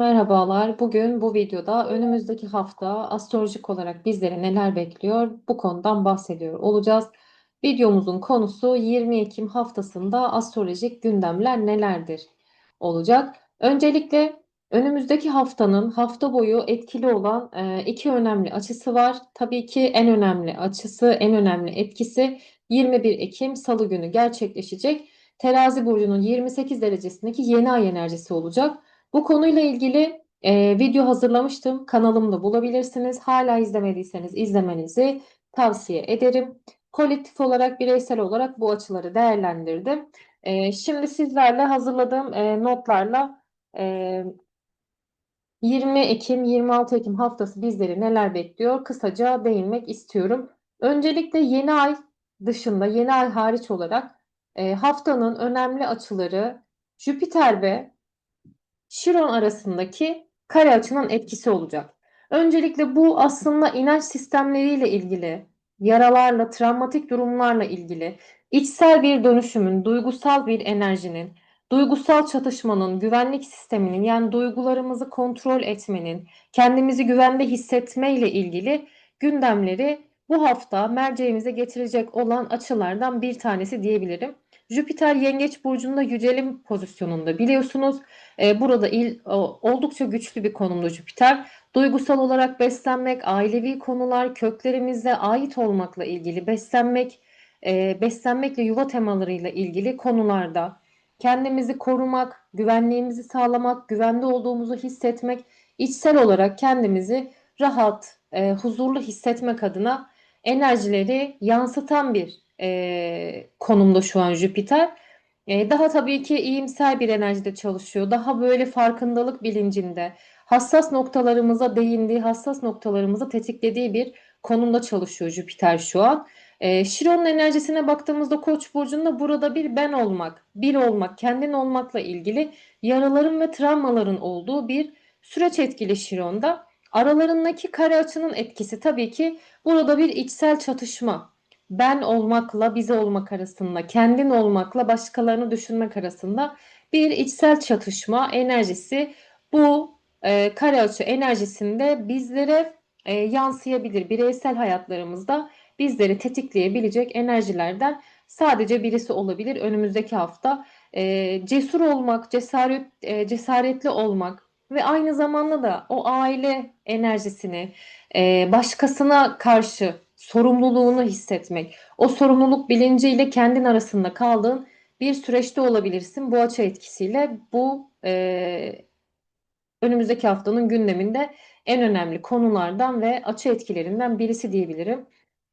Merhabalar. Bugün bu videoda önümüzdeki hafta astrolojik olarak bizleri neler bekliyor bu konudan bahsediyor olacağız. Videomuzun konusu 20 Ekim haftasında astrolojik gündemler nelerdir olacak. Öncelikle önümüzdeki haftanın hafta boyu etkili olan e, iki önemli açısı var. Tabii ki en önemli açısı, en önemli etkisi 21 Ekim Salı günü gerçekleşecek. Terazi burcunun 28 derecesindeki yeni ay enerjisi olacak. Bu konuyla ilgili e, video hazırlamıştım. Kanalımda bulabilirsiniz. Hala izlemediyseniz izlemenizi tavsiye ederim. Kolektif olarak, bireysel olarak bu açıları değerlendirdim. E, şimdi sizlerle hazırladığım e, notlarla e, 20 Ekim, 26 Ekim haftası bizleri neler bekliyor? Kısaca değinmek istiyorum. Öncelikle yeni ay dışında, yeni ay hariç olarak e, haftanın önemli açıları Jüpiter ve Şiron arasındaki kare açının etkisi olacak. Öncelikle bu aslında inanç sistemleriyle ilgili, yaralarla, travmatik durumlarla ilgili, içsel bir dönüşümün, duygusal bir enerjinin, duygusal çatışmanın, güvenlik sisteminin yani duygularımızı kontrol etmenin, kendimizi güvende hissetmeyle ilgili gündemleri bu hafta merceğimize getirecek olan açılardan bir tanesi diyebilirim. Jüpiter Yengeç burcunda yücelim pozisyonunda biliyorsunuz. E, burada il, oldukça güçlü bir konumda Jüpiter. Duygusal olarak beslenmek, ailevi konular, köklerimize ait olmakla ilgili beslenmek, e, beslenmekle yuva temalarıyla ilgili konularda kendimizi korumak, güvenliğimizi sağlamak, güvende olduğumuzu hissetmek, içsel olarak kendimizi rahat, e, huzurlu hissetmek adına enerjileri yansıtan bir e, konumda şu an Jüpiter. E, daha tabii ki iyimser bir enerjide çalışıyor. Daha böyle farkındalık bilincinde, hassas noktalarımıza değindiği, hassas noktalarımızı tetiklediği bir konumda çalışıyor Jüpiter şu an. E, Şiron'un enerjisine baktığımızda Koç burcunda burada bir ben olmak, bir olmak, kendin olmakla ilgili yaraların ve travmaların olduğu bir süreç etkili Şiron'da. Aralarındaki kare açının etkisi tabii ki burada bir içsel çatışma. Ben olmakla bize olmak arasında, kendin olmakla başkalarını düşünmek arasında bir içsel çatışma enerjisi bu e, kare açı enerjisinde bizlere e, yansıyabilir. Bireysel hayatlarımızda bizleri tetikleyebilecek enerjilerden sadece birisi olabilir önümüzdeki hafta. E, cesur olmak, cesaret, e, cesaretli olmak, ve aynı zamanda da o aile enerjisini e, başkasına karşı sorumluluğunu hissetmek, o sorumluluk bilinciyle kendin arasında kaldığın bir süreçte olabilirsin. Bu açı etkisiyle bu e, önümüzdeki haftanın gündeminde en önemli konulardan ve açı etkilerinden birisi diyebilirim.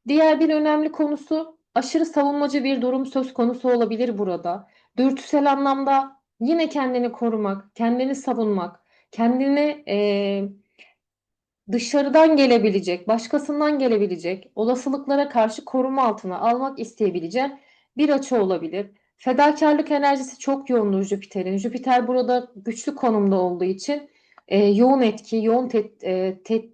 Diğer bir önemli konusu aşırı savunmacı bir durum söz konusu olabilir burada. Dürtüsel anlamda yine kendini korumak, kendini savunmak, kendini e, dışarıdan gelebilecek, başkasından gelebilecek olasılıklara karşı koruma altına almak isteyebileceğin bir açı olabilir. Fedakarlık enerjisi çok yoğundur Jüpiter'in. Jüpiter burada güçlü konumda olduğu için e, yoğun etki, yoğun tet, e, tet,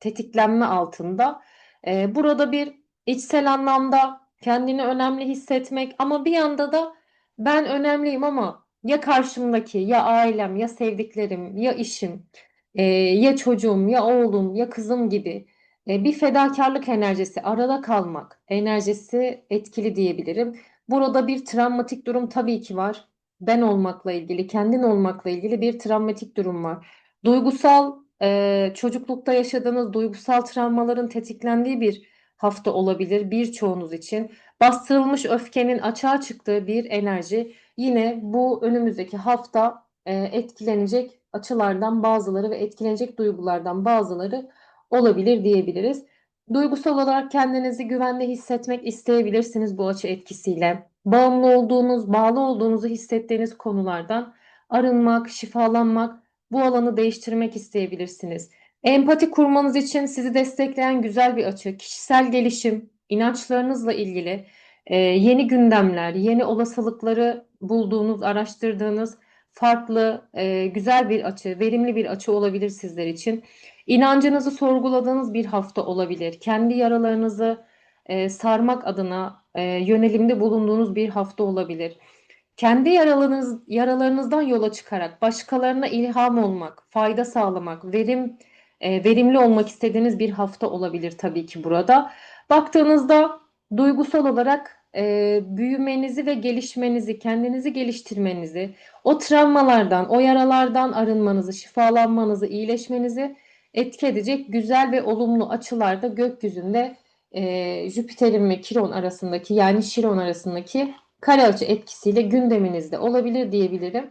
tetiklenme altında. E, burada bir içsel anlamda kendini önemli hissetmek ama bir yanda da ben önemliyim ama ya karşımdaki, ya ailem, ya sevdiklerim, ya işim, e, ya çocuğum, ya oğlum, ya kızım gibi e, bir fedakarlık enerjisi, arada kalmak enerjisi etkili diyebilirim. Burada bir travmatik durum tabii ki var. Ben olmakla ilgili, kendin olmakla ilgili bir travmatik durum var. Duygusal, e, çocuklukta yaşadığınız duygusal travmaların tetiklendiği bir hafta olabilir birçoğunuz için. Bastırılmış öfkenin açığa çıktığı bir enerji yine bu önümüzdeki hafta e, etkilenecek açılardan bazıları ve etkilenecek duygulardan bazıları olabilir diyebiliriz. Duygusal olarak kendinizi güvende hissetmek isteyebilirsiniz bu açı etkisiyle. Bağımlı olduğunuz, bağlı olduğunuzu hissettiğiniz konulardan arınmak, şifalanmak, bu alanı değiştirmek isteyebilirsiniz. Empati kurmanız için sizi destekleyen güzel bir açı, kişisel gelişim, inançlarınızla ilgili yeni gündemler, yeni olasılıkları bulduğunuz, araştırdığınız farklı, e, güzel bir açı, verimli bir açı olabilir sizler için. İnancınızı sorguladığınız bir hafta olabilir. Kendi yaralarınızı e, sarmak adına e, yönelimde bulunduğunuz bir hafta olabilir. kendi yaralarınız, yaralarınızdan yola çıkarak başkalarına ilham olmak, fayda sağlamak, verim e, verimli olmak istediğiniz bir hafta olabilir tabii ki burada. Baktığınızda duygusal olarak e, büyümenizi ve gelişmenizi, kendinizi geliştirmenizi, o travmalardan, o yaralardan arınmanızı, şifalanmanızı, iyileşmenizi etki edecek güzel ve olumlu açılarda gökyüzünde e, Jüpiter'in ve Kiron arasındaki yani Şiron arasındaki kare açı etkisiyle gündeminizde olabilir diyebilirim.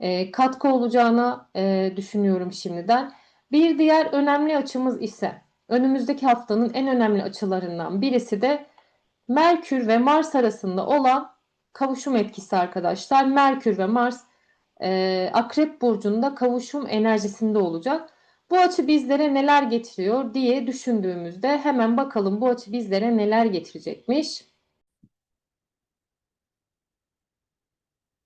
E, katkı olacağına e, düşünüyorum şimdiden. Bir diğer önemli açımız ise önümüzdeki haftanın en önemli açılarından birisi de Merkür ve Mars arasında olan kavuşum etkisi arkadaşlar. Merkür ve Mars e, Akrep Burcu'nda kavuşum enerjisinde olacak. Bu açı bizlere neler getiriyor diye düşündüğümüzde hemen bakalım bu açı bizlere neler getirecekmiş.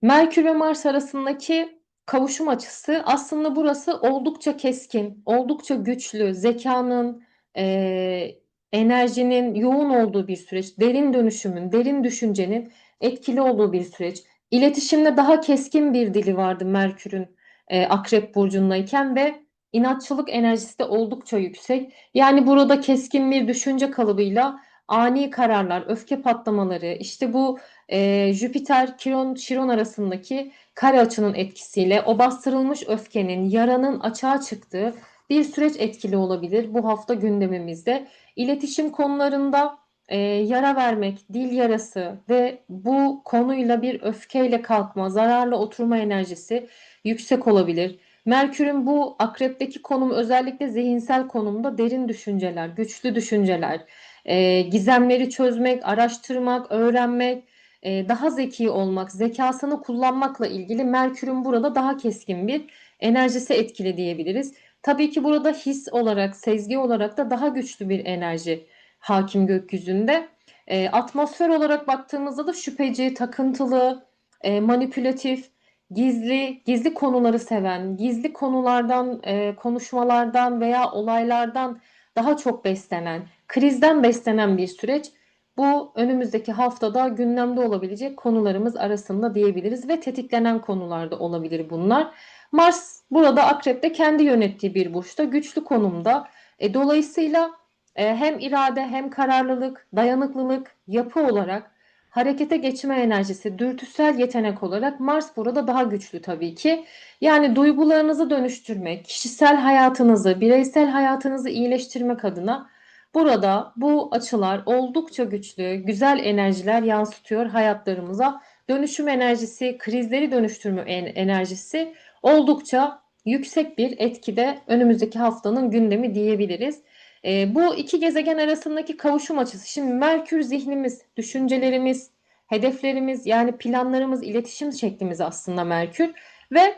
Merkür ve Mars arasındaki kavuşum açısı aslında burası oldukça keskin, oldukça güçlü, zekanın, e, enerjinin yoğun olduğu bir süreç, derin dönüşümün, derin düşüncenin etkili olduğu bir süreç. İletişimde daha keskin bir dili vardı Merkür'ün e, Akrep burcundayken ve inatçılık enerjisi de oldukça yüksek. Yani burada keskin bir düşünce kalıbıyla ani kararlar, öfke patlamaları, işte bu e, Jüpiter, Kiron, Şiron arasındaki kare açının etkisiyle o bastırılmış öfkenin, yaranın açığa çıktığı bir süreç etkili olabilir bu hafta gündemimizde. İletişim konularında e, yara vermek, dil yarası ve bu konuyla bir öfkeyle kalkma, zararlı oturma enerjisi yüksek olabilir. Merkür'ün bu akrepteki konumu özellikle zihinsel konumda derin düşünceler, güçlü düşünceler, e, gizemleri çözmek, araştırmak, öğrenmek, e, daha zeki olmak, zekasını kullanmakla ilgili Merkür'ün burada daha keskin bir enerjisi etkili diyebiliriz. Tabii ki burada his olarak, sezgi olarak da daha güçlü bir enerji hakim gökyüzünde. E, atmosfer olarak baktığımızda da şüpheci, takıntılı, e, manipülatif, gizli, gizli konuları seven, gizli konulardan, e, konuşmalardan veya olaylardan daha çok beslenen, krizden beslenen bir süreç. Bu önümüzdeki haftada gündemde olabilecek konularımız arasında diyebiliriz ve tetiklenen konularda olabilir bunlar. Mars burada Akrep'te kendi yönettiği bir burçta güçlü konumda. E, dolayısıyla e, hem irade hem kararlılık, dayanıklılık, yapı olarak harekete geçme enerjisi, dürtüsel yetenek olarak Mars burada daha güçlü tabii ki. Yani duygularınızı dönüştürmek, kişisel hayatınızı, bireysel hayatınızı iyileştirmek adına burada bu açılar oldukça güçlü, güzel enerjiler yansıtıyor hayatlarımıza. Dönüşüm enerjisi, krizleri dönüştürme enerjisi oldukça yüksek bir etkide önümüzdeki haftanın gündemi diyebiliriz. E, bu iki gezegen arasındaki kavuşum açısı. Şimdi Merkür zihnimiz, düşüncelerimiz, hedeflerimiz yani planlarımız, iletişim şeklimiz aslında Merkür. Ve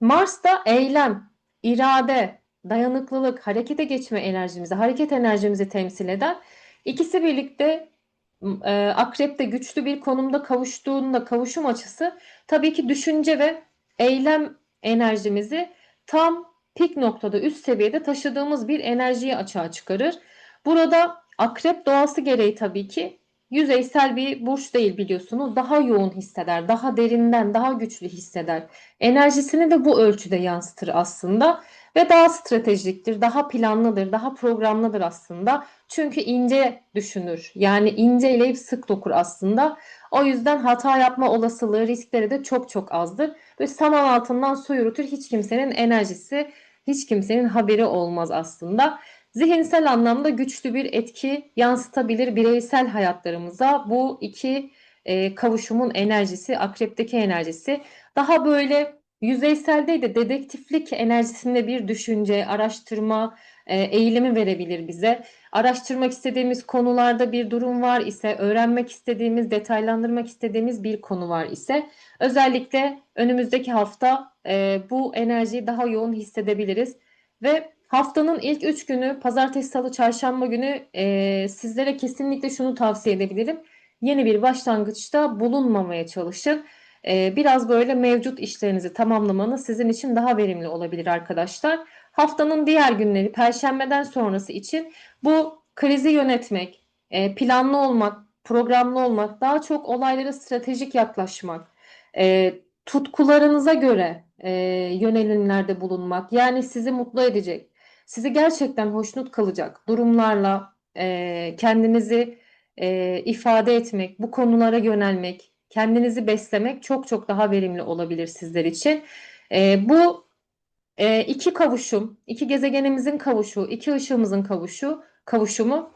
Mars da eylem, irade, dayanıklılık, harekete geçme enerjimizi, hareket enerjimizi temsil eder. İkisi birlikte e, Akrep'te güçlü bir konumda kavuştuğunda kavuşum açısı tabii ki düşünce ve eylem enerjimizi tam pik noktada üst seviyede taşıdığımız bir enerjiyi açığa çıkarır. Burada akrep doğası gereği tabii ki yüzeysel bir burç değil biliyorsunuz. Daha yoğun hisseder, daha derinden, daha güçlü hisseder. Enerjisini de bu ölçüde yansıtır aslında ve daha stratejiktir, daha planlıdır, daha programlıdır aslında. Çünkü ince düşünür. Yani ince eleyip sık dokur aslında. O yüzden hata yapma olasılığı, riskleri de çok çok azdır. Ve saman altından su yürütür. Hiç kimsenin enerjisi, hiç kimsenin haberi olmaz aslında. Zihinsel anlamda güçlü bir etki yansıtabilir bireysel hayatlarımıza. Bu iki e, kavuşumun enerjisi, akrepteki enerjisi. Daha böyle yüzeysel değil de dedektiflik enerjisinde bir düşünce, araştırma, e, eğilimi verebilir bize. Araştırmak istediğimiz konularda bir durum var ise, öğrenmek istediğimiz, detaylandırmak istediğimiz bir konu var ise özellikle önümüzdeki hafta e, bu enerjiyi daha yoğun hissedebiliriz. Ve haftanın ilk üç günü, pazartesi, salı, çarşamba günü e, sizlere kesinlikle şunu tavsiye edebilirim. Yeni bir başlangıçta bulunmamaya çalışın. biraz böyle mevcut işlerinizi tamamlamanız sizin için daha verimli olabilir arkadaşlar. Haftanın diğer günleri perşembeden sonrası için bu krizi yönetmek, e, planlı olmak, programlı olmak, daha çok olaylara stratejik yaklaşmak, E, tutkularınıza göre e, yönelimlerde bulunmak, yani sizi mutlu edecek, sizi gerçekten hoşnut kalacak durumlarla e, kendinizi e, ifade etmek, bu konulara yönelmek, kendinizi beslemek çok çok daha verimli olabilir sizler için. E, bu e, iki kavuşum, iki gezegenimizin kavuşu, iki ışığımızın kavuşu, kavuşumu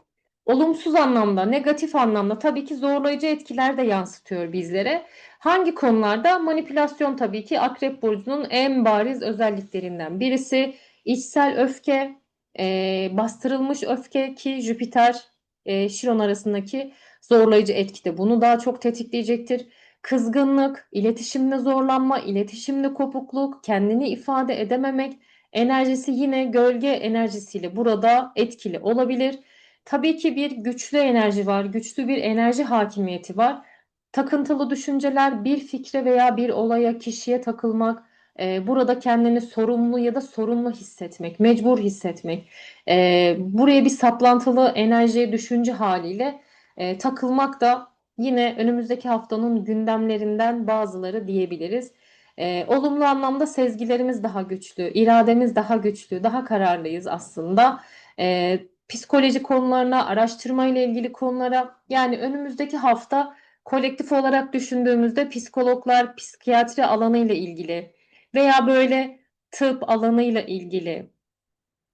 olumsuz anlamda, negatif anlamda tabii ki zorlayıcı etkiler de yansıtıyor bizlere. Hangi konularda? Manipülasyon tabii ki Akrep Burcu'nun en bariz özelliklerinden birisi. İçsel öfke, e, bastırılmış öfke ki Jüpiter, e, Şiron arasındaki zorlayıcı etki de bunu daha çok tetikleyecektir. Kızgınlık, iletişimde zorlanma, iletişimde kopukluk, kendini ifade edememek, enerjisi yine gölge enerjisiyle burada etkili olabilir. Tabii ki bir güçlü enerji var, güçlü bir enerji hakimiyeti var. Takıntılı düşünceler, bir fikre veya bir olaya, kişiye takılmak, e, burada kendini sorumlu ya da sorumlu hissetmek, mecbur hissetmek, e, buraya bir saplantılı enerji, düşünce haliyle e, takılmak da yine önümüzdeki haftanın gündemlerinden bazıları diyebiliriz. E, olumlu anlamda sezgilerimiz daha güçlü, irademiz daha güçlü, daha kararlıyız aslında. E, psikoloji konularına, araştırma ile ilgili konulara yani önümüzdeki hafta kolektif olarak düşündüğümüzde psikologlar, psikiyatri alanı ile ilgili veya böyle tıp alanı ile ilgili,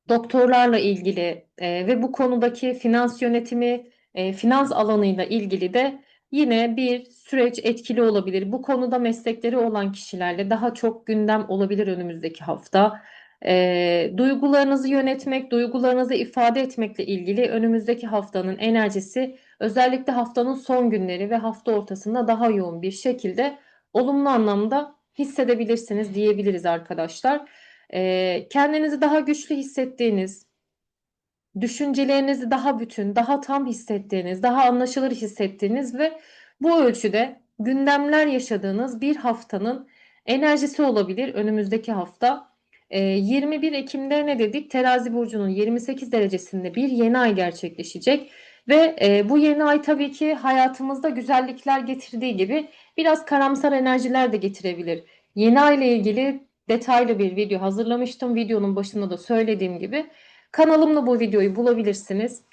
doktorlarla ilgili e, ve bu konudaki finans yönetimi, e, finans alanıyla ilgili de yine bir süreç etkili olabilir. Bu konuda meslekleri olan kişilerle daha çok gündem olabilir önümüzdeki hafta. E, duygularınızı yönetmek, duygularınızı ifade etmekle ilgili önümüzdeki haftanın enerjisi özellikle haftanın son günleri ve hafta ortasında daha yoğun bir şekilde olumlu anlamda hissedebilirsiniz diyebiliriz arkadaşlar. E, kendinizi daha güçlü hissettiğiniz, düşüncelerinizi daha bütün, daha tam hissettiğiniz, daha anlaşılır hissettiğiniz ve bu ölçüde gündemler yaşadığınız bir haftanın enerjisi olabilir önümüzdeki hafta. 21 Ekim'de ne dedik? Terazi burcunun 28 derecesinde bir yeni ay gerçekleşecek ve bu yeni ay tabii ki hayatımızda güzellikler getirdiği gibi biraz karamsar enerjiler de getirebilir. Yeni ay ile ilgili detaylı bir video hazırlamıştım. Videonun başında da söylediğim gibi kanalımda bu videoyu bulabilirsiniz.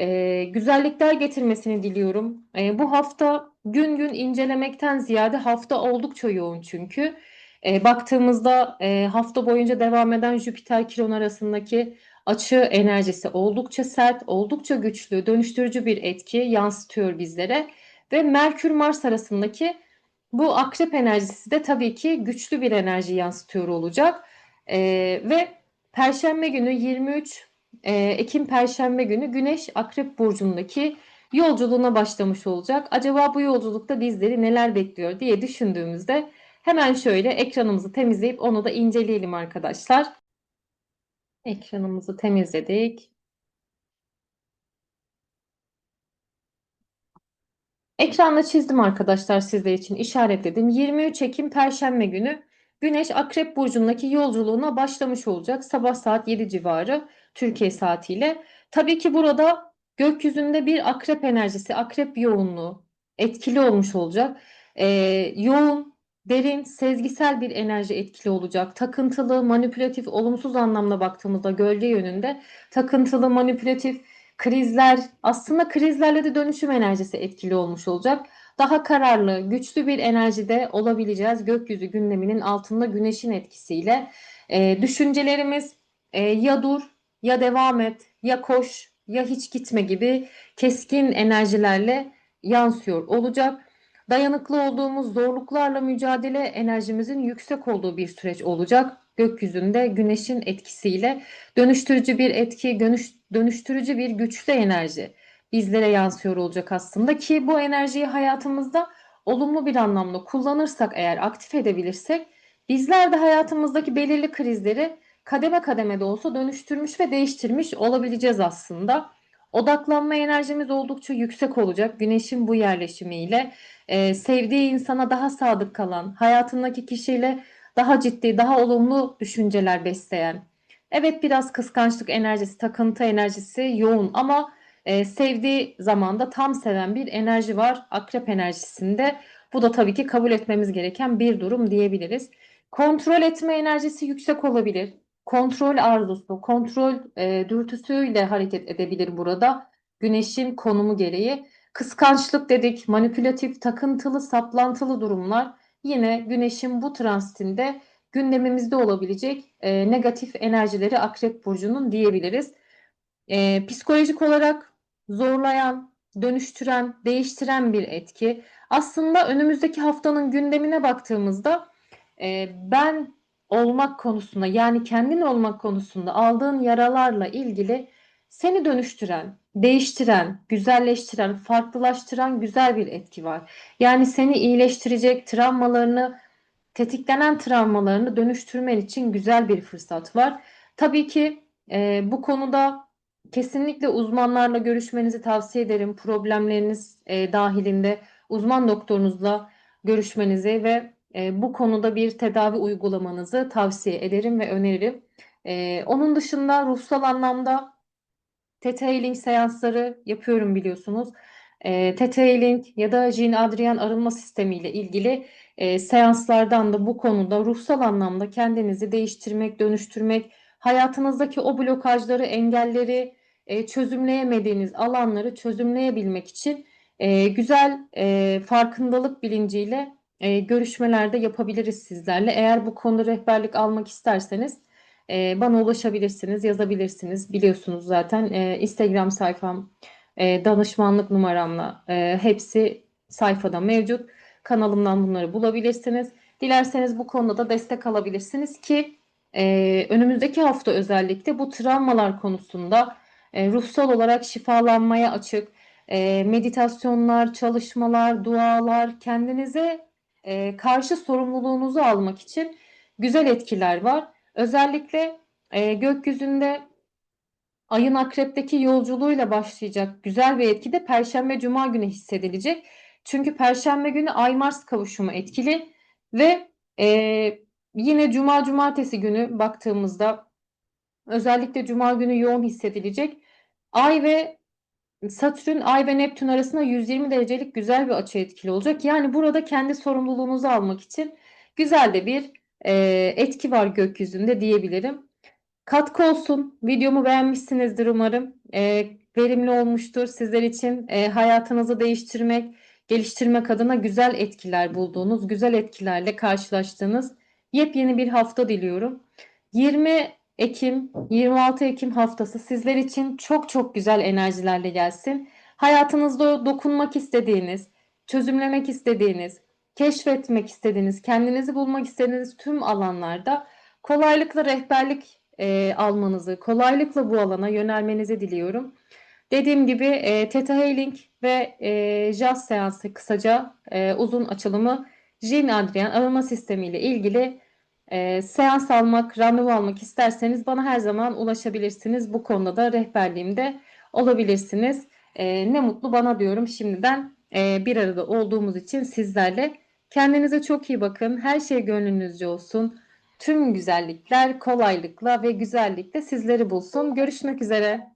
Ee, güzellikler getirmesini diliyorum. Ee, bu hafta gün gün incelemekten ziyade hafta oldukça yoğun çünkü. Ee, baktığımızda e, hafta boyunca devam eden Jüpiter-Kiron arasındaki açı enerjisi oldukça sert, oldukça güçlü, dönüştürücü bir etki yansıtıyor bizlere. Ve Merkür-Mars arasındaki bu akrep enerjisi de tabii ki güçlü bir enerji yansıtıyor olacak. E, ve Perşembe günü 23 e, Ekim Perşembe günü Güneş Akrep Burcu'ndaki yolculuğuna başlamış olacak. Acaba bu yolculukta bizleri neler bekliyor diye düşündüğümüzde hemen şöyle ekranımızı temizleyip onu da inceleyelim arkadaşlar. Ekranımızı temizledik. Ekranda çizdim arkadaşlar sizler için işaretledim. 23 Ekim Perşembe günü Güneş Akrep Burcu'ndaki yolculuğuna başlamış olacak. Sabah saat 7 civarı Türkiye saatiyle. Tabii ki burada gökyüzünde bir akrep enerjisi, akrep yoğunluğu etkili olmuş olacak. Ee, yoğun, derin, sezgisel bir enerji etkili olacak. Takıntılı, manipülatif, olumsuz anlamda baktığımızda gölge yönünde takıntılı, manipülatif, krizler, aslında krizlerle de dönüşüm enerjisi etkili olmuş olacak. Daha kararlı, güçlü bir enerjide olabileceğiz gökyüzü gündeminin altında güneşin etkisiyle. E, düşüncelerimiz e, ya dur, ya devam et, ya koş, ya hiç gitme gibi keskin enerjilerle yansıyor olacak. Dayanıklı olduğumuz zorluklarla mücadele enerjimizin yüksek olduğu bir süreç olacak. Gökyüzünde güneşin etkisiyle dönüştürücü bir etki, dönüş, dönüştürücü bir güçlü enerji bizlere yansıyor olacak aslında ki bu enerjiyi hayatımızda olumlu bir anlamda kullanırsak eğer aktif edebilirsek bizler de hayatımızdaki belirli krizleri kademe kademe de olsa dönüştürmüş ve değiştirmiş olabileceğiz aslında. Odaklanma enerjimiz oldukça yüksek olacak. Güneşin bu yerleşimiyle e, sevdiği insana daha sadık kalan, hayatındaki kişiyle daha ciddi, daha olumlu düşünceler besleyen. Evet biraz kıskançlık enerjisi, takıntı enerjisi yoğun ama e, sevdiği zamanda tam seven bir enerji var. Akrep enerjisinde Bu da tabii ki kabul etmemiz gereken bir durum diyebiliriz. Kontrol etme enerjisi yüksek olabilir. Kontrol arzusu, kontrol e, dürtüsüyle hareket edebilir burada. Güneşin konumu gereği. Kıskançlık dedik, manipülatif, takıntılı, saplantılı durumlar yine güneşin bu transitinde gündemimizde olabilecek e, negatif enerjileri Akrep Burcu'nun diyebiliriz. E, psikolojik olarak zorlayan, dönüştüren, değiştiren bir etki. Aslında önümüzdeki haftanın gündemine baktığımızda e, ben olmak konusunda yani kendin olmak konusunda aldığın yaralarla ilgili seni dönüştüren, değiştiren, güzelleştiren, farklılaştıran güzel bir etki var. Yani seni iyileştirecek travmalarını, tetiklenen travmalarını dönüştürmen için güzel bir fırsat var. Tabii ki e, bu konuda kesinlikle uzmanlarla görüşmenizi tavsiye ederim. Problemleriniz e, dahilinde uzman doktorunuzla görüşmenizi ve e, bu konuda bir tedavi uygulamanızı tavsiye ederim ve öneririm. E, onun dışında ruhsal anlamda TT Healing seansları yapıyorum biliyorsunuz. E, Healing ya da Jean Adrian arınma sistemi ile ilgili e, seanslardan da bu konuda ruhsal anlamda kendinizi değiştirmek, dönüştürmek, hayatınızdaki o blokajları, engelleri, e, çözümleyemediğiniz alanları çözümleyebilmek için e, güzel farkındalık bilinciyle e, görüşmelerde yapabiliriz sizlerle. Eğer bu konuda rehberlik almak isterseniz e, bana ulaşabilirsiniz, yazabilirsiniz. Biliyorsunuz zaten e, Instagram sayfam, e, danışmanlık numaramla e, hepsi sayfada mevcut. Kanalımdan bunları bulabilirsiniz. Dilerseniz bu konuda da destek alabilirsiniz ki e, önümüzdeki hafta özellikle bu travmalar konusunda e, ruhsal olarak şifalanmaya açık e, meditasyonlar, çalışmalar, dualar, kendinize e, karşı sorumluluğunuzu almak için güzel etkiler var. Özellikle e, gökyüzünde ayın akrepteki yolculuğuyla başlayacak güzel bir etki de Perşembe Cuma günü hissedilecek. Çünkü Perşembe günü Ay Mars kavuşumu etkili ve e, yine Cuma Cumartesi günü baktığımızda özellikle Cuma günü yoğun hissedilecek. Ay ve Satürn, Ay ve Neptün arasında 120 derecelik güzel bir açı etkili olacak. Yani burada kendi sorumluluğunuzu almak için güzel de bir e, etki var gökyüzünde diyebilirim. Katkı olsun. Videomu beğenmişsinizdir umarım. E, verimli olmuştur sizler için. E, hayatınızı değiştirmek, geliştirmek adına güzel etkiler bulduğunuz, güzel etkilerle karşılaştığınız yepyeni bir hafta diliyorum. 20 Ekim, 26 Ekim haftası sizler için çok çok güzel enerjilerle gelsin. Hayatınızda dokunmak istediğiniz, çözümlemek istediğiniz, keşfetmek istediğiniz, kendinizi bulmak istediğiniz tüm alanlarda kolaylıkla rehberlik e, almanızı, kolaylıkla bu alana yönelmenizi diliyorum. Dediğim gibi e, Theta Healing ve e, Jazz seansı kısaca e, uzun açılımı Jean Adrian arama sistemi ile ilgili e, seans almak, randevu almak isterseniz bana her zaman ulaşabilirsiniz. Bu konuda da rehberliğimde olabilirsiniz. E, ne mutlu bana diyorum şimdiden e, bir arada olduğumuz için sizlerle. Kendinize çok iyi bakın. Her şey gönlünüzce olsun. Tüm güzellikler kolaylıkla ve güzellikle sizleri bulsun. Görüşmek üzere.